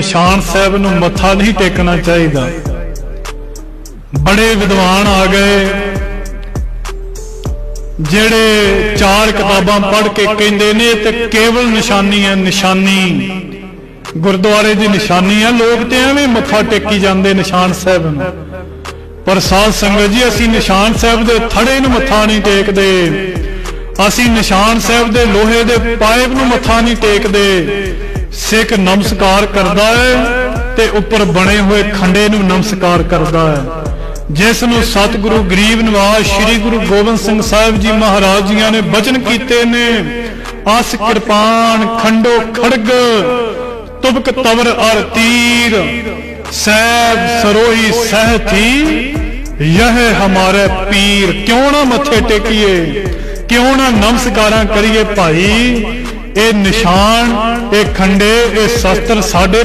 ਨਿਸ਼ਾਨ ਸਾਹਿਬ ਨੂੰ ਮੱਥਾ ਨਹੀਂ ਟੇਕਣਾ ਚਾਹੀਦਾ। ਬੜੇ ਵਿਦਵਾਨ ਆ ਗਏ, ਜਿਹੜੇ ਚਾਰ ਕਿਤਾਬਾਂ ਪੜ੍ਹ ਕੇ ਕਹਿੰਦੇ ਨੇ ਤੇ ਕੇਵਲ ਨਿਸ਼ਾਨੀ ਹੈ, ਨਿਸ਼ਾਨੀ। ਗੁਰਦੁਆਰੇ ਦੀ ਨਿਸ਼ਾਨੀ ਹੈ, ਲੋਕ ਤੇ ਐਵੇਂ ਮੱਥਾ ਟੇਕੀ ਜਾਂਦੇ ਨਿਸ਼ਾਨ ਸਾਹਿਬ ਨੂੰ। ਪਰ ਸਾਧ ਸੰਗਤ ਜੀ, ਅਸੀਂ ਨਿਸ਼ਾਨ ਸਾਹਿਬ ਦੇ ਥੜੇ ਨੂੰ ਮੱਥਾ ਨਹੀਂ ਟੇਕਦੇ। ਅਸੀਂ ਨਿਸ਼ਾਨ ਸਾਹਿਬ ਦੇ ਲੋਹੇ ਦੇ ਪਾਇਪ ਨੂੰ ਮੱਥਾ ਨਹੀਂ ਟੇਕਦੇ। ਸਿੱਖ ਨਮਸਕਾਰ ਕਰਦਾ ਹੈ ਤੇ ਉੱਪਰ ਬਣੇ ਹੋਏ ਖੰਡੇ ਨੂੰ ਨਮਸਕਾਰ ਕਰਦਾ ਹੈ। ਜਿਸ ਨੂੰ ਸਤਿਗੁਰੂ ਗਰੀਬ ਨਿਵਾਸ ਸ੍ਰੀ ਗੁਰੂ ਗੋਬਿੰਦ ਸਿੰਘ ਸਾਹਿਬ ਜੀ ਮਹਾਰਾਜ ਜੀਆਂ ਨੇ ਬਚਨ ਕੀਤੇ ਨੇ, ਅਸ ਕਿਰਪਾਨ ਖੰਡੋ ਖੜਗ, ਤੁਬਕ ਤਵਰ ਅਰ ਤੀਰ, ਸੈਬ ਸਰੋਹੀ ਸਹਥੀ ਯਹ ਹਮਾਰੇ ਪੀਰ, ਕਿਉਂ ਨਾ ਮੱਥੇ ਟੇਕੀਏ, ਕਿਉਂ ਨਾ ਨਮਸਕਾਰਾਂ ਕਰੀਏ ਭਾਈ? ਇਹ ਨਿਸ਼ਾਨ ਇਹ ਖੰਡੇ ਇਹ ਸ਼ਸਤਰ ਸਾਡੇ